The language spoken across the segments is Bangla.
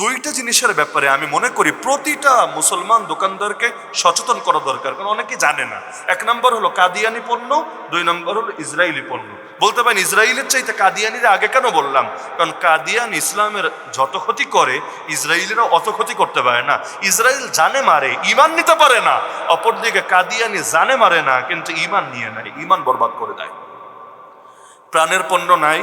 দুইটা জিনিসের ব্যাপারে আমি মনে করি প্রতিটা মুসলমান দোকানদারকে সচেতন করা দরকার, কারণ অনেকে জানে না। এক নম্বর হলো কাদিয়ানি পণ্য, দুই নম্বর হলো ইসরায়েলি পণ্য। বলতে পারেন ইসরায়েলের চাইতে কাদিয়ানিরা আগে কেন বললাম? কারণ কাদিয়ান ইসলামের যত ক্ষতি করে ইসরায়েলিরা অত ক্ষতি করতে পারে না। ইসরায়েল জানে মারে ইমান নিতে পারে না। অপরদিকে কাদিয়ানি জানে মারে না, কিন্তু ইমান নিয়ে নেয় ইমান বরবাদ করে দেয়। প্রাণের পণ্য নাই?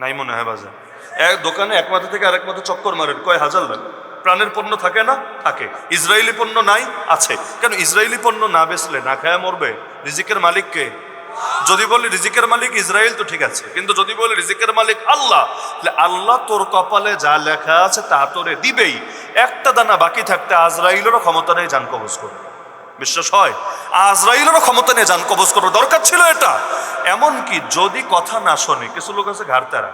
নাই মনে হয়, বাজার। এক দোকানে এক মাথা থেকে আরেক মাথা চক্কর মারেন। কয়, হাজার লাখ। প্রাণের পণ্য থাকে না? থাকে। ইসরায়েলি পণ্য নাই? আছে। কেন ইসরায়েলি পণ্য না বেচলে, না খায়া মরবে? রিজিকের মালিককে যদি বলি রিজিকের মালিক ইসরায়েল তো ঠিক আছে। কিন্তু যদি বলি রিজিকের মালিক আল্লাহ, তাহলে আল্লাহ তোর কপালে যা লেখা আছে তা তোরে দিবেই। একটা দানা বাকি থাকতে আজরাইলেরও ক্ষমতা নেই জান কবজ করবে বিশ্বাস হয়? আজরাইলেরও ক্ষমতা নেই জান কবজ করার দরকার ছিল এটা। এমন কি যদি কথা না শোনে, কিছু লোক আছে ঘাড় তারা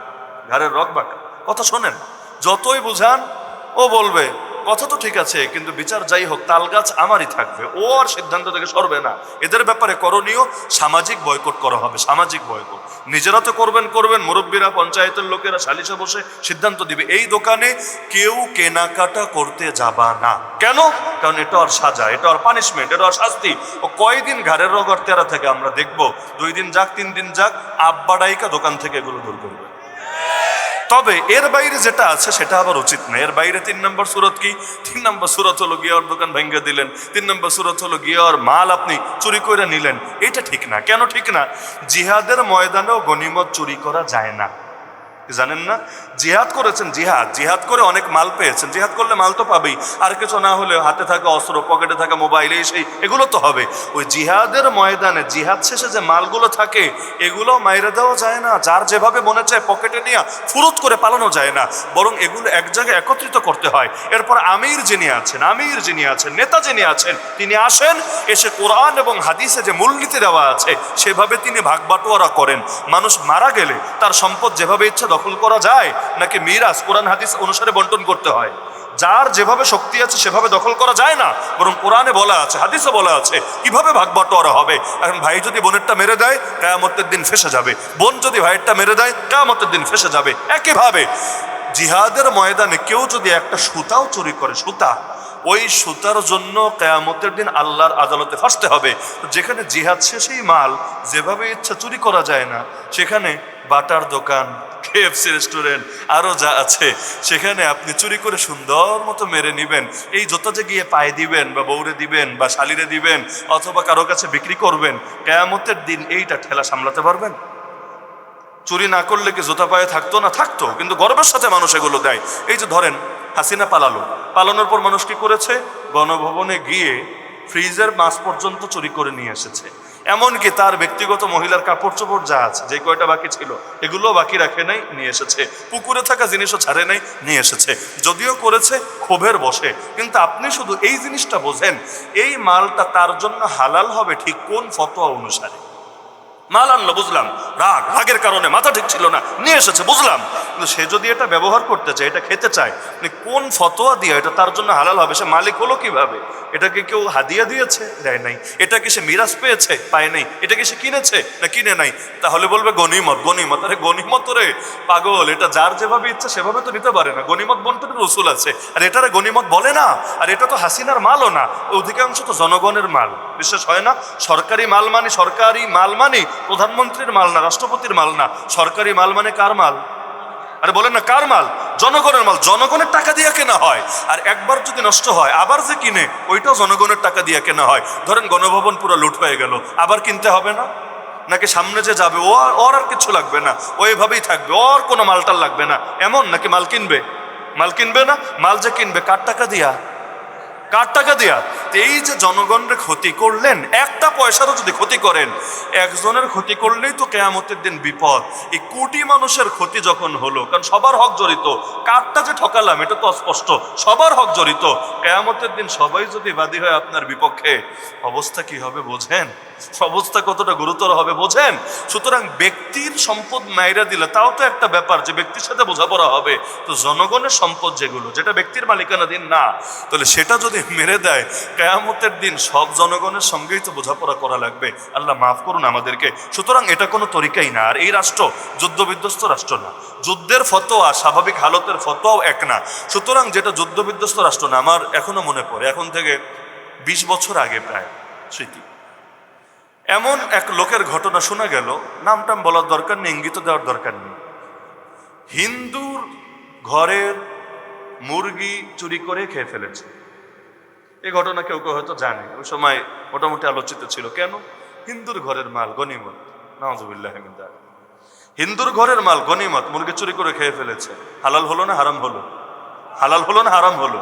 ঘাড়ের রক বাঁকা। কথা শোনেন, যতই বুঝান, ও বলবে, কথা তো ঠিক আছে, কিন্তু বিচার যাই হোক, তাল গাছ আমারই থাকবে। ও আর সিদ্ধান্ত থেকে সরবে না। এদের ব্যাপারে করণীয়, সামাজিক বয়কট করা হবে, সামাজিক বয়কট। নিজেরা তো করবেন করবেন, মুরব্বীরা, পঞ্চায়েতের লোকেরা সালিশে বসে সিদ্ধান্ত দিবে। এই দোকানে কেউ কেনাকাটা করতে যাবা না। কেন? কারণ এটা আর সাজা, এটা আর পানিশমেন্ট এটা আর শাস্তি। ও কয়দিন ঘাড়ের রগর তেরা থেকে আমরা দেখব। দুই দিন যাক, তিন দিন যাক, আব্বা ডাইকা দোকান থেকে এগুলো দূর করবে। তবে এর বাইরে যেটা আছে সেটা আবার উচিত না। এর বাইরে তিন নম্বর সুরত কি? তিন নম্বর সুরত হলো গিয়ে ওর দোকান ভেঙে দিলেন। তিন নম্বর সুরত হলো গিয়ে ওর মাল আপনি চুরি করে নিলেন। এটা ঠিক না। কেন ঠিক না? জিহাদের ময়দানেও গনিমত চুরি করা যায় না। জানেন না? জিহাদ করেছেন, জিহাদ জিহাদ করে অনেক মাল পেয়েছেন। জিহাদ করলে মাল তো পাবেই। আর কিছু না হলে হাতে থাকা অস্ত্র, পকেটে থাকা মোবাইল, এই সেই, এগুলো তো হবে। ওই জিহাদের ময়দানে, জিহাদ শেষে যে মালগুলো থাকে, এগুলো মাইরে দেওয়া যায় না। যার যেভাবে মনে চায় পকেটে নিয়ে ফুরুত করে পালানো যায় না। বরং এগুলো এক জায়গায় একত্রিত করতে হয়। এরপর আমির যিনি আছেন, আমির যিনি আছেন, নেতা যিনি আছেন, তিনি আসেন, এসে কোরআন এবং হাদিসে যে মূলনীতি দেওয়া আছে, সেভাবে তিনি ভাগ বাটোয়ারা করেন। মানুষ মারা গেলে তার সম্পদ যেভাবে ইচ্ছা দখল করা যায় নাকি মিরাজ কোরআন হাদিস অনুসারে বন্টন করতে হয়? যার যেভাবে শক্তি আছে সেভাবে দখল করা যায় না, বরং কোরআনে বলা আছে, হাদিসে বলা আছে, কীভাবে ভাগ বাটোয়ারা হবে? এখন ভাই যদি বোনেরটা মেরে দেয়, কেয়ামতের দিন ফেসে যাবে। বোন যদি ভাইয়েরটা মেরে দেয়, কেয়ামতের দিন ফেসে যাবে। একইভাবে জিহাদের ময়দানে কেউ যদি একটা সুতাও চুরি করে, সুতা ওই সুতার জন্য কেয়ামতের দিন আল্লাহর আদালতে ফাঁসতে হবে। যেখানে জিহাদ শেষেই মাল, যেভাবে ইচ্ছা চুরি করা যায় না, সেখানে বাটার দোকান, কেএফসি রেস্টুরেন্ট আরও যা আছে, সেখানে আপনি চুরি করে সুন্দর মতো মেরে নিবেন। এই জোতা যে গিয়ে পায়ে দিবেন বা বৌরে দিবেন বা শালিরে দিবেন অথবা কারও কাছে বিক্রি করবেন, কেয়ামতের দিন এইটা ঠেলা সামলাতে পারবেন? চুরি না করলে কি জুতা পায়ে থাকতো না? থাকতো, কিন্তু গর্বের সাথে মানুষ এগুলো দেয়। এই যে ধরেন, হাসিনা পালালো। পালানোর পর মানুষ কি করেছে? গণভবনে গিয়ে ফ্রিজের মাছ পর্যন্ত চুরি করে নিয়ে এসেছে। এমনকি তার ব্যক্তিগত মহিলার কাপড় চোপড় যা আছে, যে কয়টা বাকি ছিল এগুলো বাকি রাখে নাই, নিয়ে এসেছে। পুকুরে থাকা জিনিসও ছাড়ে নাই, নিয়ে এসেছে। যদিও করেছে, ক্ষোভের বসে। কিন্তু আপনি শুধু এই জিনিসটা বোঝেন, এই মালটা তার জন্য হালাল হবে ঠিক কোন ফতোয়া অনুসারে? মাল আনলো, বুঝলাম। রাগ, রাগের কারণে মাথা ঠিক ছিল না, নিয়ে এসেছে, বুঝলাম। কিন্তু সে যদি এটা ব্যবহার করতে চায়, এটা খেতে চায় মানে কোন ফতোয়া দিয়ে এটা তার জন্য হালাল হবে, সে মালিক হলো কীভাবে? এটাকে কেউ হাদিয়া দিয়েছে? দেয় নাই। এটা কি সে মিরাজ পেয়েছে? পায় নাই। এটা কি সে কিনেছে? না কিনে নাই। তাহলে বলবে গনিমত গনিমত আরে গনিমত রে! পাগল, এটা যার যেভাবে ইচ্ছা সেভাবে তো নিতে পারে না। গনিমত বন্টনের রসুল আছে। আর এটারে গনিমত বলে না। আর এটা তো হাসিনার মালও না। অধিকাংশ তো জনগণের মাল। বিশ্বাস হয় না? সরকারি মাল মানে সরকারি মাল মানে প্রধানমন্ত্রীর মাল না, রাষ্ট্রপতির মাল না। সরকারি মাল মানে কার মাল? আরে বলেন না, কার মাল? জনগণের মাল। জনগণের টাকা দিয়ে কেনা হয়। আর একবার যদি নষ্ট হয়, আবার যে কিনে, ওইটাও জনগণের টাকা দিয়ে কেনা হয়। ধরেন গণভবন পুরো লুট হয়ে গেল, আবার কিনতে হবে না? নাকি সামনে যে যাবে, ও ওর আর কিছু লাগবে না? ও এভাবেই থাকবে, ওর কোনো মালটাল লাগবে না। এমন নাকি মাল কিনবে? মাল কিনবে না? মাল যে কিনবে, কার টাকা দিয়া? কার টাকা দিয়া? এই যে জনগণের ক্ষতি করলেন, একটা পয়সারও যদি ক্ষতি করেন, একজনের ক্ষতি করলেই তো কেয়ামতের দিন বিপদ। এই কোটি মানুষের ক্ষতি যখন হলো, কারণ সবার হক জড়িত, কারটা যে ঠকালাম, এটা তো অস্পষ্ট, সবার হক জড়িত, কেয়ামতের দিন সবাই যদি বাদী হয় আপনার বিপক্ষে, অবস্থা কি হবে বোঝেন? অবস্থা কতটা গুরুতর হবে বোঝেন? সুতরাং ব্যক্তির সম্পদ মাইরা দিলে, তাও তো একটা ব্যাপার যে ব্যক্তির সাথে বোঝাপড়া হবে। তো জনগণের সম্পদ যেগুলো, যেটা ব্যক্তির মালিকানাধীন না, তাহলে সেটা যদি মেরে দেয় কেয়ামতের দিন সব জনগণের সঙ্গেই তো বোঝাপড়া করা লাগবে। আল্লাহ মাফ করুন আমাদেরকে। সুতরাং এটা কোনো তরিকাই না। আর এই রাষ্ট্র যুদ্ধবিধ্বস্ত রাষ্ট্র না। যুদ্ধের ফতোয়া, স্বাভাবিক হালতের ফতোয়াও এক না। সুতরাং যেটা যুদ্ধবিধ্বস্ত রাষ্ট্র না, আমার এখনও মনে পড়ে। এখন থেকে বিশ বছর আগে প্রায় স্মৃতি। এমন এক লোকের ঘটনা শোনা গেল। নামটাম বলার দরকার নেই, ইঙ্গিত দেওয়ার দরকার নেই। হিন্দুর ঘরের মুরগি চুরি করে খেয়ে ফেলেছে। এই ঘটনা কেউ কেউ হয়তো জানে। ওই সময় মোটামুটি আলোচিত ছিল, কেন? হিন্দুর ঘরের মাল গনিমত নওয়াজুবিল্লাহ হিন্দুর ঘরের মাল গনিমত মুরগি চুরি করে খেয়ে ফেলেছে। হালাল হলো না হারাম হলো? হালাল হলো না হারাম হলো?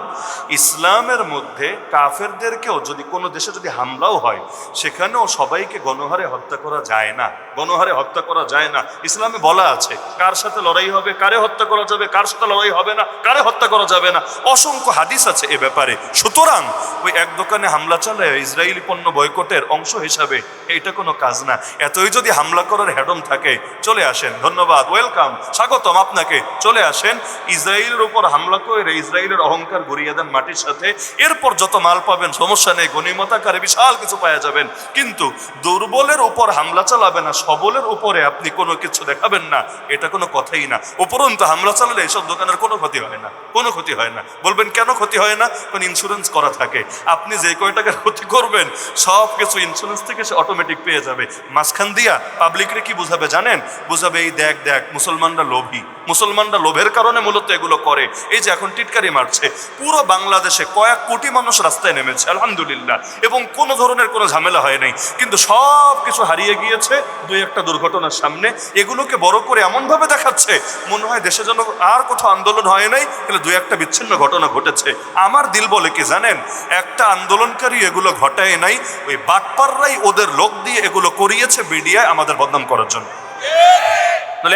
ইসলামের মধ্যে কাফেরদেরকেও যদি কোনো দেশে যদি হামলাও হয়, সেখানেও সবাইকে গণহারে হত্যা করা যায় না। গণহারে হত্যা করা যায় না। ইসলামে বলা আছে, কার সাথে লড়াই হবে, কারে হত্যা করা যাবে, কার সাথে লড়াই হবে না, কারে হত্যা করা যাবে না। অসংখ্য হাদিস আছে এ ব্যাপারে। সুতরাং ওই এক দোকানে হামলা চালায় ইসরায়েলি পণ্য বয়কটের অংশ হিসাবে এটা কোনো কাজ না। এতই যদি হামলা করার হ্যাডম থাকে, চলে আসেন। ধন্যবাদ, ওয়েলকাম, স্বাগতম আপনাকে। চলে আসেন, ইসরায়েলের উপর হামলা করে ইসরায়েলের অহংকার গড়িয়ে দেন মাটির সাথে। এরপর যত মাল পাবেন, সমস্যা নেই, গণিমতাকারে বিশাল কিছু পাওয়া যাবেন। কিন্তু দুর্বলের উপর হামলা চালাবে না সবলের উপরে আপনি কোনো কিছু দেখাবেন না, এটা কোনো কথাই না। উপরন্তু হামলা চালালে এসব দোকানের কোনো ক্ষতি হয় না, কোনো ক্ষতি হয় না। বলবেন, কেন ক্ষতি হয় না? কারণ ইন্স্যুরেন্স করা থাকে। আপনি যে কয় টাকার ক্ষতি করবেন, সব কিছু ইন্স্যুরেন্স থেকে সে অটোমেটিক পেয়ে যাবে। মাঝখান দিয়া পাবলিকরে কি বুঝাবে জানেন? বুঝাবে, এই দেখ দেখ, মুসলমানরা লোভী। মুসলমানরা লোভের কারণে মূলত এগুলো করে। এই যে এখন টিটকারি মারছে। পুরো বাংলাদেশে কয়েক কোটি মানুষ রাস্তায় নেমেছে, আলহামদুলিল্লাহ। এবং কোনো ধরনের কোনো ঝামেলা হয় নাই। কিন্তু সব কিছু হারিয়ে গিয়েছে দুই একটা দুর্ঘটনার সামনে। এগুলোকে বড় করে এমনভাবে দেখাচ্ছে, মনে হয় দেশে যেন আর কোথাও আন্দোলন হয় নাই, কিন্তু দুই একটা বিচ্ছিন্ন ঘটনা ঘটেছে। আমার দিল বলে কি জানেন? একটা আন্দোলনকারী এগুলো ঘটায় নাই, ওই বাটপাররাই ওদের লোক দিয়ে এগুলো করিয়েছে মিডিয়ায় আমাদের বদনাম করার জন্য।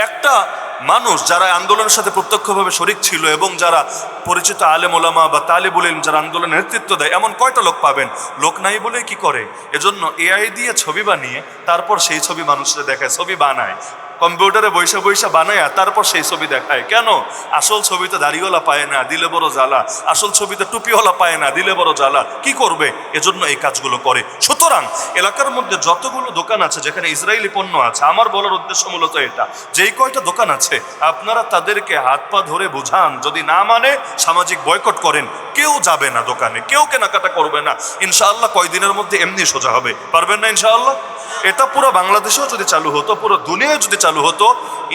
একটা মানুষ যারা আন্দোলনের সাথে প্রত্যক্ষভাবে শরিক ছিল এবং যারা পরিচিত আলেম, ওলামা বা তালিবুল ইলম যারা আন্দোলনের নেতৃত্ব দেয়, এমন কয়টা লোক পাবেন? লোক নাই বলে কি করে? এজন্য এআই দিয়ে ছবি বানিয়ে, তারপর সেই ছবি মানুষরা দেখায়, ছবি বানায়। কম্পিউটারে বৈশা বৈশা বানায় তারপর সেই ছবি দেখায়। কেন? আসল ছবিতে দাড়িওয়ালা পায় না, দিলে বড় জ্বালা। আসল ছবিতে টুপিওয়ালা পায় না, দিলে বড় জ্বালা। কি করবে? এজন্য এই কাজগুলো করে। সুতরাং এলাকার মধ্যে যতগুলো দোকান আছে, যেখানে ইসরায়েলি পণ্য আছে, আমার বলার উদ্দেশ্য মূলত এটা, যেই কয়টা দোকান আছে, আপনারা তাদেরকে হাত পা ধরে বোঝান, যদি না মানে সামাজিক বয়কট করেন, কেউ যাবে না দোকানে, কেউ কেনাকাটা করবে না। ইনশাআল্লাহ কয়দিনের মধ্যে এমনি সোজা হবে, পারবেন না ইনশাআল্লাহ? এটা পুরো বাংলাদেশেও যদি চালু হতো, পুরো দুনিয়ায় যদি চালু হতো,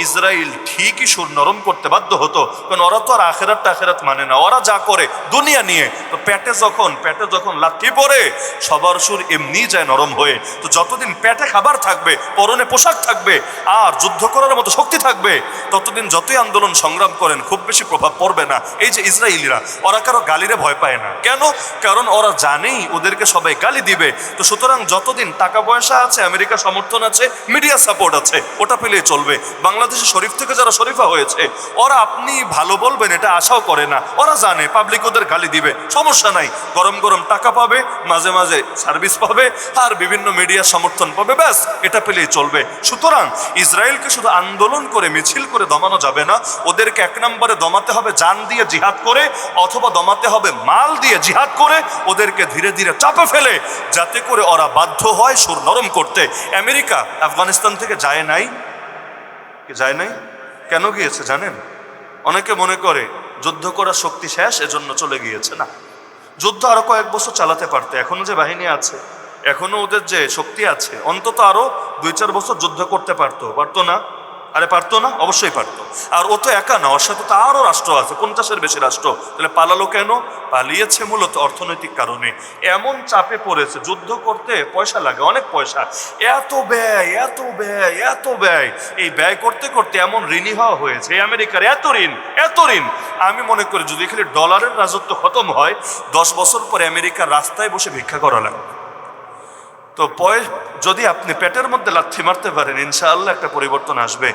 ইসরায়েল ঠিকই সুর নরম করতে বাধ্য হতো, কারণ ওরা তো আর আখেরাত টাখেরাত মানে না, ওরা যা করে দুনিয়া নিয়ে, তো পেটে যখন প্যাটে যখন লাথি পড়ে, সবার সুর এমনি যায় নরম হয়ে, তো যতদিন পেটে খাবার থাকবে, পরনে পোশাক থাকবে, আর যুদ্ধ করার মতো শক্তি থাকবে, ততদিন যতই আন্দোলন সংগ্রাম করেন, খুব বেশি প্রভাব পড়বে না। এই যে ইসরায়েলিরা, ওরা কারও গালিরে ভয় পায় না। কেন? কারণ ওরা জানেই ওদেরকে সবাই গালি দিবে। তো সুতরাং যতদিন টাকা পয়সা আছে, আমেরিকা সমর্থন আছে মিডিয়া সাপোর্ট আছে, ওটা পেলেই চলবে। বাংলাদেশে শরীফ থেকে যারা শরীফা হয়েছে, ওরা আপনি ভালো বলবেন, এটা আশাও করে না। ওরা জানে পাবলিক ওদের গালি দিবে, সমস্যা নাই। গরম গরম টাকা পাবে, মাঝে মাঝে সার্ভিস পাবে আর বিভিন্ন মিডিয়া সমর্থন পাবে, ব্যাস, এটা পেলেই চলবে। সুতরাং ইসরায়েলকে শুধু আন্দোলন করে, মিছিল করে দমানো যাবে না। ওদেরকে এক নম্বরে দমাতে হবে যান দিয়ে জিহাদ করে, অথবা দমাতে হবে মাল দিয়ে জিহাদ করে। ওদেরকে ধীরে ধীরে চাপে ফেলে, যাতে করে ওরা বাধ্য হয় সুর নরম করতে। আমেরিকা আফগানিস্তান থেকে যায় নাই? যায় নাই? কেন গিয়েছে জানেন? অনেকে মনে করে, যুদ্ধ করার শক্তি শেষ, এজন্য চলে গিয়েছে। না, যুদ্ধ আরও কয়েক বছর চালাতে পারতে, এখনও যে বাহিনী আছে। এখনও ওদের যে শক্তি আছে, অন্তত আরও দুই চার বছর যুদ্ধ করতে পারতো। পারতো না? আরে পারতো না? অবশ্যই পারতো। আর ও তো একা না, ওর সাথে তো আরও রাষ্ট্র আছে, পঞ্চাশের বেশি রাষ্ট্র। তাহলে পালালো কেন? পালিয়েছে মূলত অর্থনৈতিক কারণে। এমন চাপে পড়েছে, যুদ্ধ করতে পয়সা লাগে, অনেক পয়সা। এত ব্যয় এত ব্যয় এত ব্যয়। এই ব্যয় করতে করতে এমন ঋণী হওয়া হয়েছে আমেরিকার এত ঋণ এত ঋণ। আমি মনে করি যদি এখানে ডলারের রাজত্ব খতম হয়, দশ বছর পরে আমেরিকার রাস্তায় বসে ভিক্ষা করা লাগবে। তো যদি আপনি পেটের মধ্যে লাথি মারতে পারেন ইনশাআল্লাহ একটা পরিবর্তন আসবে।